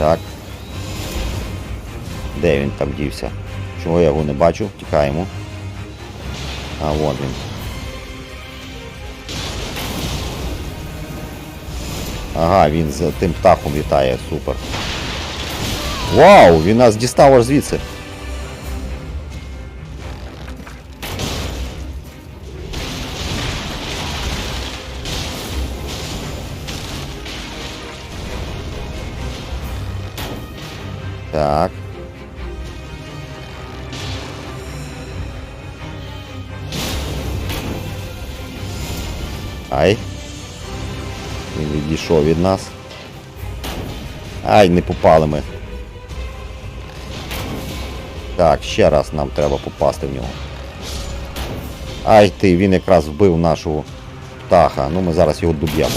Так. Де він там дівся? Чого я його не бачу? Тікаємо. А, вон він. Ага, він з тим птахом літає, супер. Вау, він нас дістав аж звідси. Так. Ай. Він відійшов від нас. Ай, не попали ми. Так, ще раз нам треба попасти в нього. Ай ти, він якраз вбив нашого птаха. Ну ми зараз його доб'ємо.